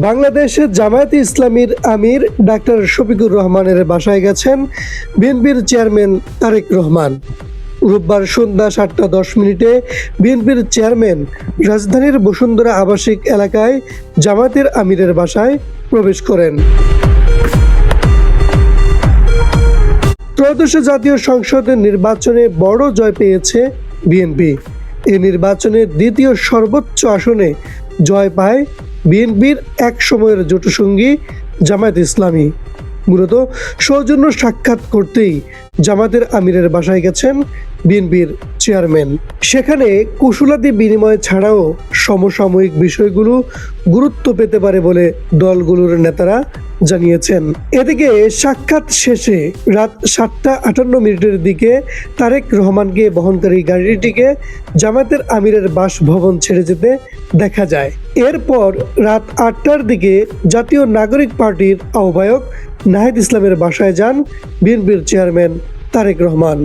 বাংলাদেশের জামায়াতে ইসলামীর আমির ডাক্তার শফিকুর রহমানের বাসায় গেছেন বিএনপির চেয়ারম্যান তারেক রহমান। রোববার সন্ধ্যা সাতটা দশ মিনিটে বিএনপির চেয়ারম্যান রাজধানীর বসুন্ধরা আবাসিক এলাকায় জামায়াতের আমিরের বাসায় প্রবেশ করেন। ত্রয়োদশ জাতীয় সংসদের নির্বাচনে বড় জয় পেয়েছে বিএনপি। এই নির্বাচনে দ্বিতীয় সর্বোচ্চ আসনে জয় পায় বিএনপির এক সময়ের জোটসঙ্গী জামায়াত ইসলামী। মূলত সৌজন্য সাক্ষাৎ করতেই জামাতের আমিরের বাসায় গেছেন বিএনপির চেয়ারম্যান। সেখানে কুশলাদি বিনিময় ছাড়াও সমসাময়িক বিষয়গুলো গুরুত্ব পেতে পারে বলে দলগুলোর নেতারা জানিয়েছেন। এদিকে সাক্ষাৎ শেষে রাত সাতটা আটান্ন মিনিটের দিকে তারেক রহমানকে বহনকারী গাড়িটিকে জামাতের আমিরের বাসভবন ছেড়ে যেতে দেখা যায়। এরপর রাত আটটার দিকে জাতীয় নাগরিক পার্টির আহ্বায়ক নাহিদ ইসলামের বাসায় যান বিএনপির চেয়ারম্যান তারেক রহমান।